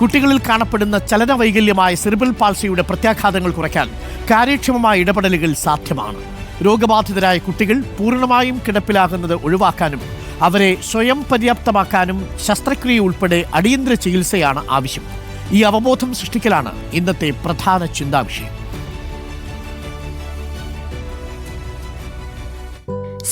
കുട്ടികളിൽ കാണപ്പെടുന്ന ചലനവൈകല്യമായ സെറിബൽ പാൾസിയുടെ പ്രത്യാഘാതങ്ങൾ കുറയ്ക്കാൻ കാര്യക്ഷമമായ ഇടപെടലുകൾ സാധ്യമാണ്. രോഗബാധിതരായ കുട്ടികൾ പൂർണമായും കിടപ്പിലാകുന്നത് ഒഴിവാക്കാനും അവരെ സ്വയം പര്യാപ്തമാക്കാനും ശസ്ത്രക്രിയ ഉൾപ്പെടെ അടിയന്തര ചികിത്സയാണ് ആവശ്യം. ഈ അവബോധം സൃഷ്ടിക്കലാണ് ഇന്നത്തെ പ്രധാന ചിന്താവിഷയം.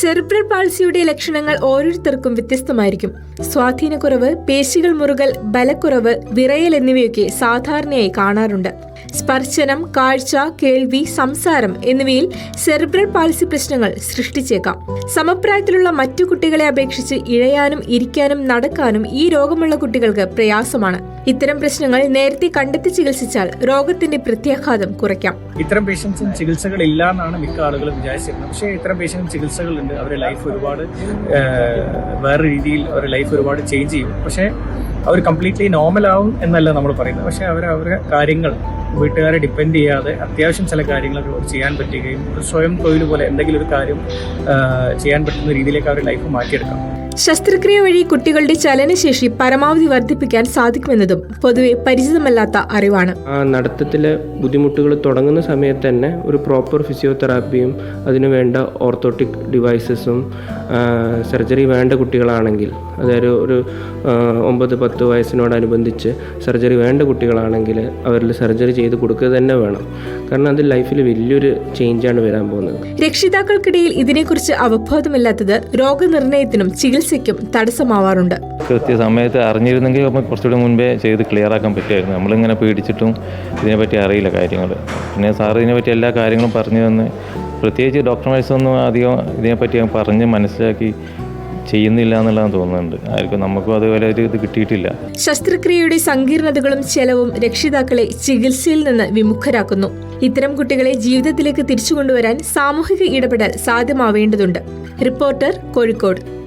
സെറിബ്രൽ പാൾസിയുടെ ലക്ഷണങ്ങൾ ഓരോരുത്തർക്കും വ്യത്യസ്തമായിരിക്കും. സ്വാധീനക്കുറവ് പേശികൾ മുറുകൽ ബലക്കുറവ് വിറയൽ എന്നിവയൊക്കെ സാധാരണയായി കാണാറുണ്ട്. സ്പർശനം കാഴ്ച കേൾവി സംസാരം എന്നിവയിൽ സെർബ്രൽ പാൾസി പ്രശ്നങ്ങൾ സൃഷ്ടിച്ചേക്കാം. സമപ്രായത്തിലുള്ള മറ്റു കുട്ടികളെ അപേക്ഷിച്ച് ഇഴയാനും ഇരിക്കാനും നടക്കാനും ഈ രോഗമുള്ള കുട്ടികൾക്ക് പ്രയാസമാണ്. ഇത്തരം പ്രശ്നങ്ങൾ നേരത്തെ കണ്ടെത്തി ചികിത്സിച്ചാൽ രോഗത്തിന്റെ പ്രത്യാഘാതം കുറയ്ക്കാം. ഇത്തരം പേഷ്യൻസിന് ചികിത്സകൾ ഇല്ല എന്നാണ് മിക്ക ആളുകളും വിചാരിച്ചിരുന്നത്. പക്ഷേ ഇത്തരം പേഷ്യൻസിന് ചികിത്സകളുണ്ട് അവരുടെ ലൈഫ് ഒരുപാട് വേറെ രീതിയിൽ അവരുടെ ലൈഫ് ഒരുപാട് ചേഞ്ച് ചെയ്യും. പക്ഷേ അവർ കംപ്ലീറ്റ്ലി നോർമൽ ആവും എന്നല്ല നമ്മൾ പറയുന്നത്. പക്ഷേ അവർ അവരുടെ കാര്യങ്ങൾ വീട്ടുകാരെ ഡിപ്പെൻഡ് ചെയ്യാതെ അത്യാവശ്യം ചില കാര്യങ്ങളൊക്കെ അവർ ചെയ്യാൻ പറ്റുകയും ഒരു സ്വയം തൊഴിൽ പോലെ എന്തെങ്കിലും ഒരു കാര്യം ചെയ്യാൻ പറ്റുന്ന രീതിയിലേക്ക് അവരുടെ ലൈഫ് മാറ്റിയെടുക്കാം. ശസ്ത്രക്രിയ വഴി കുട്ടികളുടെ ചലനശേഷി പരമാവധി വർദ്ധിപ്പിക്കാൻ സാധിക്കുമെന്നതും പൊതുവെ പരിചിതമല്ലാത്ത അറിവാണ്. ആ നടത്തത്തിലെ ബുദ്ധിമുട്ടുകൾ തുടങ്ങുന്ന സമയത്ത് തന്നെ ഒരു പ്രോപ്പർ ഫിസിയോതെറാപ്പിയും അതിനുവേണ്ട ഓർത്തോട്ടിക് ഡിവൈസസും സർജറി വേണ്ട കുട്ടികളാണെങ്കിൽ അതായത് ഒരു ഒമ്പത് പത്ത് വയസ്സിനോടനുബന്ധിച്ച് സർജറി വേണ്ട കുട്ടികളാണെങ്കിൽ അവരിൽ സർജറി ചെയ്ത് കൊടുക്കുക തന്നെ വേണം. കാരണം അത് ലൈഫിൽ വലിയൊരു ചേഞ്ചാണ് വരാൻ പോകുന്നത്. രക്ഷിതാക്കൾക്കിടയിൽ ഇതിനെക്കുറിച്ച് അവബോധമില്ലാത്തത് രോഗനിർണയത്തിനും ചികിത്സയ്ക്കും തടസ്സമാവാറുണ്ട്. കൃത്യസമയത്ത് അറിഞ്ഞിരുന്നെങ്കിൽ നമുക്ക് കുറച്ചുകൂടി മുൻപേ ചെയ്ത് ക്ലിയർ ആക്കാൻ പറ്റുമായിരുന്നു. നമ്മളിങ്ങനെ പേടിച്ചിട്ടും ഇതിനെപ്പറ്റി അറിയില്ല കാര്യങ്ങൾ പിന്നെ സാർ ഇതിനെപ്പറ്റി എല്ലാ കാര്യങ്ങളും പറഞ്ഞു തന്ന്. പ്രത്യേകിച്ച് ഡോക്ടർമാർസൊന്നും അധികം ഇതിനെപ്പറ്റി പറഞ്ഞ് മനസ്സിലാക്കി ചെയ്യുന്നില്ല എന്നുള്ളതാണ് തോന്നുന്നുണ്ട്. ആർക്കും നമുക്കും അതുപോലെ ഒരു ഇത് കിട്ടിയിട്ടില്ല. ശസ്ത്രക്രിയയുടെ സങ്കീർണതകളും ചെലവും രക്ഷിതാക്കളെ ചികിത്സയിൽ നിന്ന് വിമുഖരാക്കുന്നു. ഇത്തരം കുട്ടികളെ ജീവിതത്തിലേക്ക് തിരിച്ചു കൊണ്ടുവരാൻ സാമൂഹിക ഇടപെടൽ സാധ്യമാവേണ്ടതുണ്ട്. റിപ്പോർട്ടർ കോഴിക്കോട്.